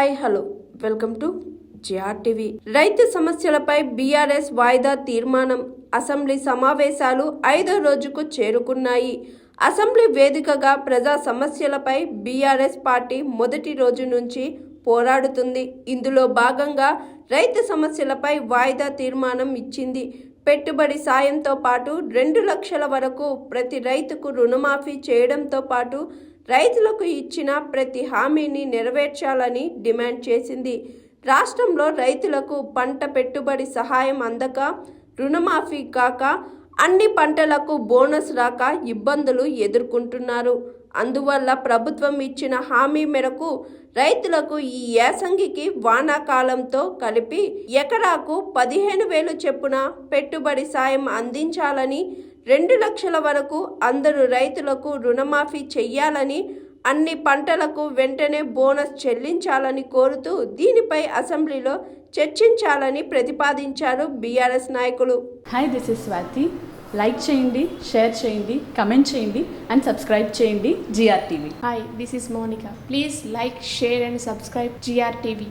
Hi hello welcome to GR TV రైతు సమస్యలపై BRS వాయిదా తీర్మానం. అసెంబ్లీ సమావేశాలు ఐదో రోజుకు చేరుకున్నాయి. అసెంబ్లీ వేదికగా ప్రజా సమస్యలపై బీఆర్ఎస్ పార్టీ మొదటి రోజు నుంచి పోరాడుతుంది. ఇందులో భాగంగా రైతు సమస్యలపై వాయిదా తీర్మానం ఇచ్చింది. పెట్టుబడి సాయంతో పాటు రెండు లక్షల వరకు ప్రతి రైతుకు రుణమాఫీ చేయడంతో పాటు రైతులకు ఇచ్చిన ప్రతి హామీని నెరవేర్చాలని డిమాండ్ చేసింది. రాష్ట్రంలో రైతులకు పంట పెట్టుబడి సహాయం అందక రుణమాఫీ కాక అన్ని పంటలకు బోనస్ రాక ఇబ్బందులు ఎదుర్కొంటున్నారు. అందువల్ల ప్రభుత్వం ఇచ్చిన హామీ మేరకు రైతులకు ఈ యాసంగికి వానాకాలంతో కలిపి ఎకరాకు పదిహేను వేలు చెప్పున పెట్టుబడి సాయం అందించాలని రెండు లక్షల వరకు అందరు రైతులకు రుణమాఫీ చెయ్యాలని అన్ని పంటలకు వెంటనే బోనస్ చెల్లించాలని కోరుతూ దీనిపై అసెంబ్లీలో చర్చించాలని ప్రతిపాదించారు బీఆర్ఎస్ నాయకులు hi this is Swathi like చేయండి షేర్ చేయండి కమెంట్ చేయండి అండ్ సబ్స్క్రైబ్ చేయండి GR TV Hi, this is Monica. Please like, share, and subscribe GRTV.